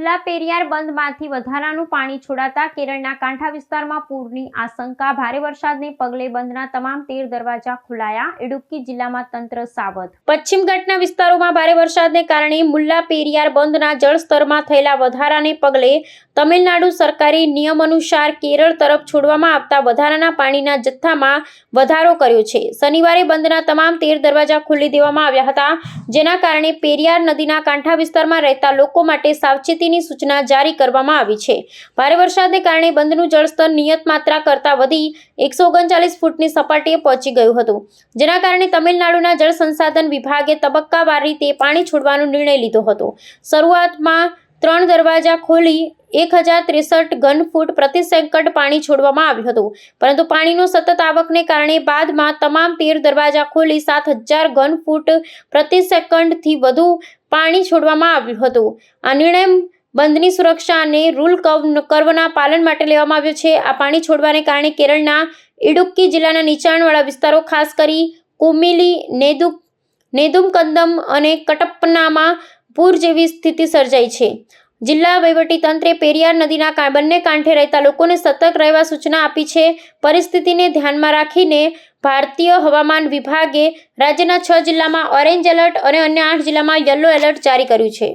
મુલ્લા પેરિયાર બંધમાંથી વધારાનું પાણી છોડાતા કેરળના કાંઠા વિસ્તારમાં પૂરની આશંકા. ભારે વરસાદને પગલે બંધના તમામ તેર દરવાજા ખોલાયા. ઇડુક્કી જિલ્લામાં તંત્ર સાવધ. પશ્ચિમ ઘાટના વિસ્તારોમાં ભારે વરસાદને કારણે મુલ્લા પેરિયાર બંધના જળસ્તરમાં થયેલા વધારાને પગલે તમિલનાડુ સરકારી નિયમ અનુસાર કેરળ તરફ છોડવામાં આવતા વધારાના પાણીના જથ્થામાં વધારો કર્યો છે. શનિવારે બંધના તમામ તેર દરવાજા ખોલી દેવામાં આવ્યા હતા, જેના કારણે પેરિયાર નદીના કાંઠા વિસ્તારમાં રહેતા લોકો માટે સાવચેતીની સૂચના જારી કરવામાં આવી છે. ભારે વરસાદને કારણે બંધનું જળસ્તર નિયત માત્રા કરતાં વધી એકસો ઓગણચાલીસ ફૂટની સપાટીએ પહોંચી ગયું હતું. જેના કારણે તમિલનાડુના જળ સંસાધન વિભાગે તબક્કાવાર રીતે પાણી છોડવાનો નિર્ણય લીધો હતો. શરૂઆતમાં ત્રણ દરવાજા ખોલી એક હજાર ત્રેસઠ ઘન ફૂટ પ્રતિ સેકન્ડ પાણી છોડવામાં આવ્યું હતું. પરંતુ પાણીનો સતત આવકને કારણે બાદમાં તમામ તેર દરવાજા ખોલી સાત હજાર ઘન ફૂટ પ્રતિ સેકન્ડથી વધુ પાણી છોડવામાં આવ્યું હતું. આ નિર્ણય બંધની સુરક્ષા અને રૂલ કર્વના પાલન માટે લેવામાં આવ્યો છે. આ પાણી છોડવાને કારણે કેરળના ઇડુક્કી જિલ્લાના નીચાણવાળા વિસ્તારો, ખાસ કરી કુમિલી નેદુ નેદુમકંદમ અને કટપ્પનામાં પૂર જેવી સ્થિતિ સર્જાઈ છે. જિલ્લા વહીવટીતંત્રે પેરિયાર નદીના બંને કાંઠે રહેતા લોકોને સતર્ક રહેવા સૂચના આપી છે. પરિસ્થિતિને ધ્યાનમાં રાખીને ભારતીય હવામાન વિભાગે રાજ્યના છ જિલ્લામાં ઓરેન્જ એલર્ટ અને અન્ય આઠ જિલ્લામાં યલો એલર્ટ જારી કર્યું છે.